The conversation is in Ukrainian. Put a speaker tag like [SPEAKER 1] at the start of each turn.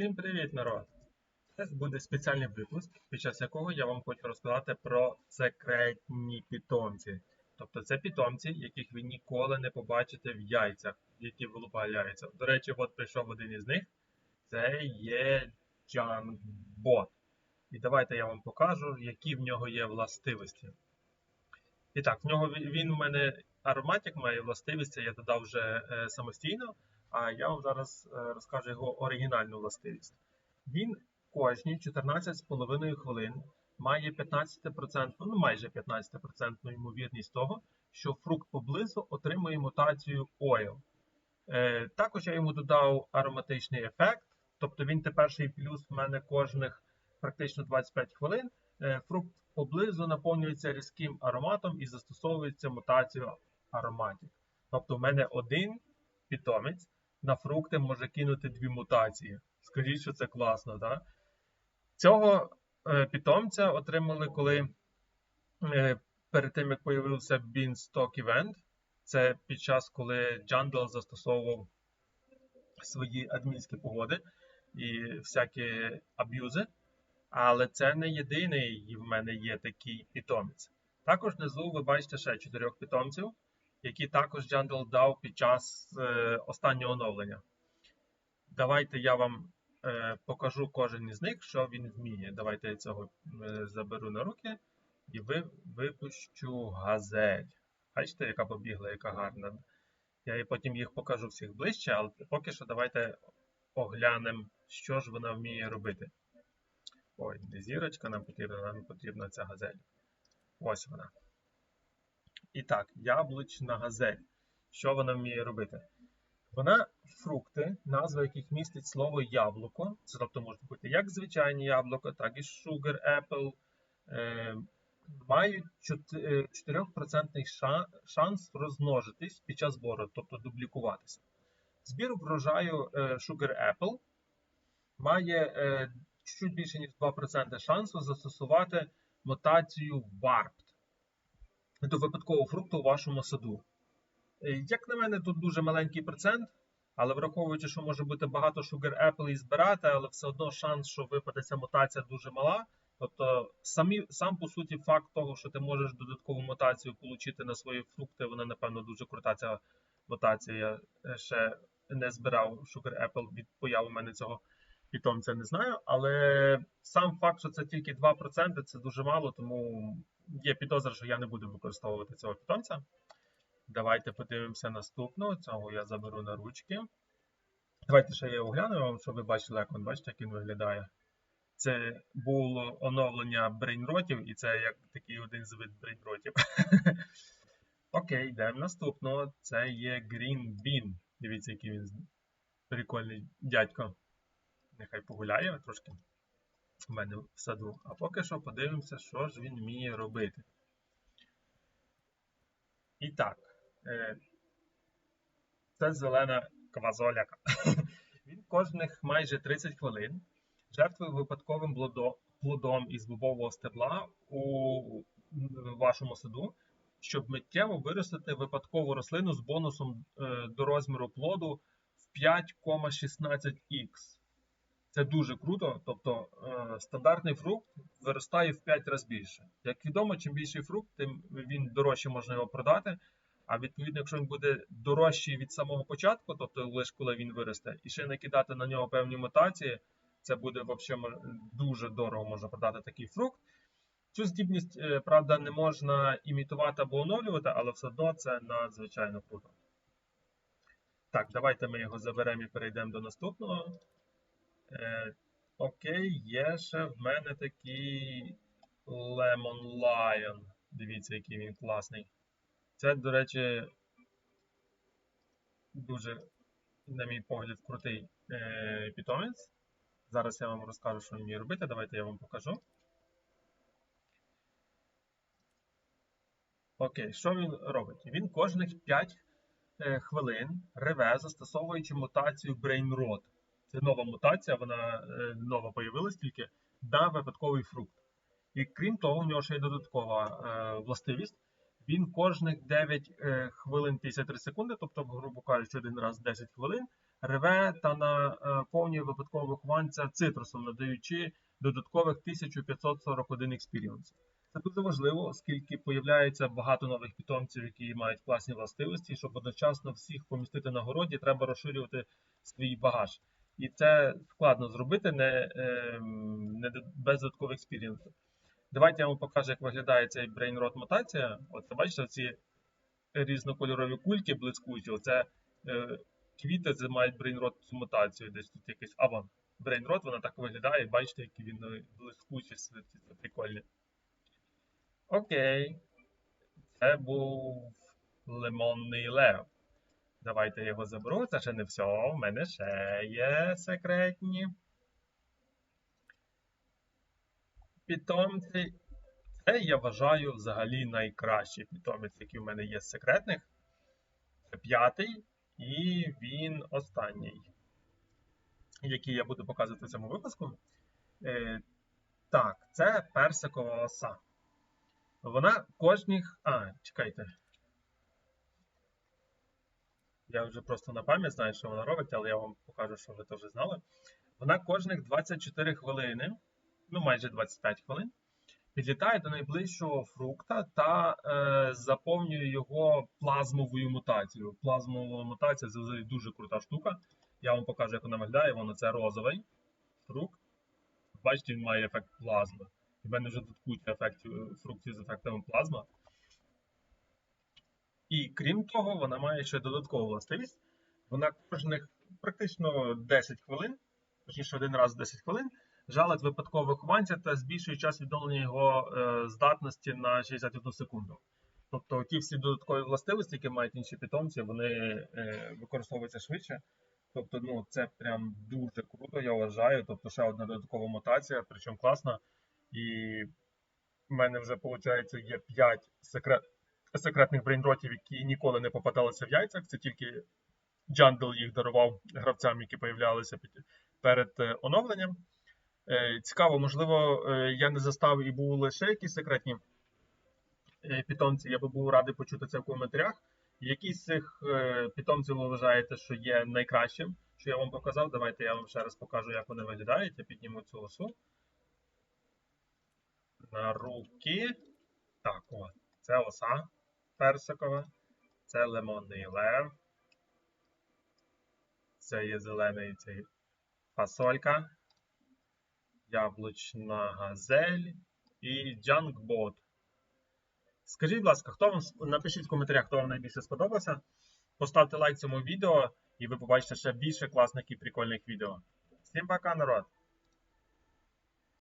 [SPEAKER 1] Всім привіт, народ! Це буде спеціальний випуск, під час якого я вам хочу розказати про секретні питомці. Тобто це питомці, яких ви ніколи не побачите в яйцях, які вилупають яйця. До речі, от прийшов один із них. Це є Джанбот. І давайте я вам покажу, які в нього є властивості. І так, в нього він у мене ароматик має властивість, я додав вже е, самостійно. А я вам зараз е, розкажу його оригінальну властивість. Він кожні 14,5 хвилин має 15%, ну майже 15% ймовірність того, що фрукт поблизу отримує мутацію oil. Е, також я йому додав ароматичний ефект, тобто він теперший плюс в мене кожних практично 25 хвилин. Е, фрукт поблизу наповнюється різким ароматом і застосовується мутацію ароматів. Тобто, в мене один питомець на фрукти може кинути дві мутації. Скажіть, що це класно, так? Цього е, питомця отримали, коли е, перед тим, як появився Beanstalk Event. Це під час, коли Джандал застосовував свої адмінські погоди і всякі аб'юзи. Але це не єдиний в мене є такий питомець. Також внизу ви бачите ще чотирьох питомців які також Джандал дав під час е, останнього оновлення. Давайте я вам е, покажу кожен із них, що він вміє. Давайте я цього е, заберу на руки і ви, випущу газель. Бачите, яка побігла, яка гарна. Я потім їх покажу всіх ближче, але поки що давайте оглянемо, що ж вона вміє робити. Ой, не зірочка нам потрібна, нам потрібна ця газель. Ось вона. І так, яблучна газель. Що вона вміє робити? Вона фрукти, назва яких містить слово яблуко. Це тобто може бути як звичайні яблуко, так і sugar apple. Е, мають 4% шанс розмножитись під час збору, тобто дублікуватися. Збір врожаю е, Sugar Apple має е, чуть більше ніж 2% шансу застосувати мутацію WARP до випадкового фрукту у вашому саду. Е, як на мене, тут дуже маленький процент, але враховуючи, що може бути багато Sugar Apple і збирати, але все одно шанс, що випаде ця мутація, дуже мала. Тобто, самі, сам по суті, факт того, що ти можеш додаткову мутацію отримати на свої фрукти, вона, напевно, дуже крута ця мутація. Я е, ще не збирав Sugar Apple від появи мене цього питомця, не знаю. Але сам факт, що це тільки 2%, це дуже мало, тому є підозра, що я не буду використовувати цього питомця. Давайте подивимося наступного. Цього я заберу на ручки. Давайте ще я огляну вам, щоб ви бачили, як він бачите, як він виглядає. Це було оновлення брейнротів, і це як такий один з вид брейнротів. Окей, йдемо наступного. Це є Green Bean. Дивіться, який він прикольний дядько. Нехай погуляє трошки в мене в саду. А поки що подивимося, що ж він вміє робити. І так, е, це зелена квазоляка. Він кожних майже 30 хвилин жертвує випадковим плодом із бобового стебла у вашому саду, щоб миттєво виростити випадкову рослину з бонусом е, до розміру плоду в 5,16х. Це дуже круто. Тобто е, стандартний фрукт виростає в 5 разів більше. Як відомо, чим більший фрукт, тим він дорожче можна його продати. А відповідно, якщо він буде дорожчий від самого початку, тобто лише коли він виросте, і ще накидати на нього певні мутації, це буде взагалі дуже дорого можна продати такий фрукт. Цю здібність, е, правда, не можна імітувати або оновлювати, але все одно це надзвичайно круто. Так, давайте ми його заберемо і перейдемо до наступного. Е, Окей, є ще в мене такий Lemon Lion. Дивіться, який він класний. Це, до речі, дуже, на мій погляд, крутий е, питомець. Зараз я вам розкажу, що вміє робити. Давайте я вам покажу. Окей, що він робить? Він кожних 5 е, хвилин реве, застосовуючи мутацію Brain Rot. Це нова мутація, вона е, нова появилась тільки на випадковий фрукт. І крім того, в нього ще є додаткова е, властивість. Він кожних 9 е, хвилин 53 секунди, тобто, грубо кажучи, один раз 10 хвилин, реве та наповнює випадкового вихованця цитрусом, надаючи додаткових 1541 experience. Це дуже важливо, оскільки появляється багато нових питомців, які мають класні властивості. Щоб одночасно всіх помістити на городі, треба розширювати свій багаж. І це складно зробити не, ем, не без додаткових експірієнсу. Давайте я вам покажу, як виглядає цей брейнрот мутація. От бачите, ці різнокольорові кульки блискучі. Оце е, квіти мають брейнрот мутацію. Десь тут якийсь або брейнрот, вона так виглядає. Бачите, які він е, блискучі, це прикольні. Окей. Це був лимонний лев. Давайте його заберу. Це ще не все. У мене ще є секретні. Питомці. Це я вважаю взагалі найкращий питомець, який в мене є з секретних. Це п'ятий, і він останній, який я буду показувати в цьому випуску. Е, так, це персикова оса. Вона кожних. А, чекайте. Я вже просто на пам'ять знаю, що вона робить, але я вам покажу, що ви теж знали. Вона кожних 24 хвилини, ну майже 25 хвилин, підлітає до найближчого фрукта та е, заповнює його плазмовою мутацією. Плазмова мутація це взагалі дуже крута штука. Я вам покажу, як вона виглядає. Воно це розовий фрукт. Бачите, він має ефект плазми. У мене вже тут куча ефектів, фруктів з ефектами плазма. І крім того, вона має ще додаткову властивість. Вона кожних практично 10 хвилин, точніше один раз в 10 хвилин, жалить випадкового вихованця та збільшує час відновлення його е, здатності на 61 секунду. Тобто ті всі додаткові властивості, які мають інші питомці, вони е, використовуються швидше. Тобто, ну, це прям дуже круто, я вважаю. Тобто, ще одна додаткова мутація, причому класна. І в мене вже, виходить, є 5 секрет... секретних брейнротів, які ніколи не попадалися в яйцях. Це тільки Джандл їх дарував гравцям, які появлялися перед е, оновленням. Е, Цікаво, можливо, е, я не застав і були лише якісь секретні питомці. Я би був радий почути це в коментарях. Які з цих питомців ви вважаєте, що є найкращим, що я вам показав? Давайте я вам ще раз покажу, як вони виглядають. Я підніму цю осу. На руки. Так, о, це оса персикова, це лимонний лев. Це є зелений цей фасолька, яблучна газель і джанкбот. Скажіть, будь ласка, хто вам напишіть в коментарях, хто вам найбільше сподобався. Поставте лайк цьому відео, і ви побачите ще більше класних і прикольних відео. Всім пока, народ!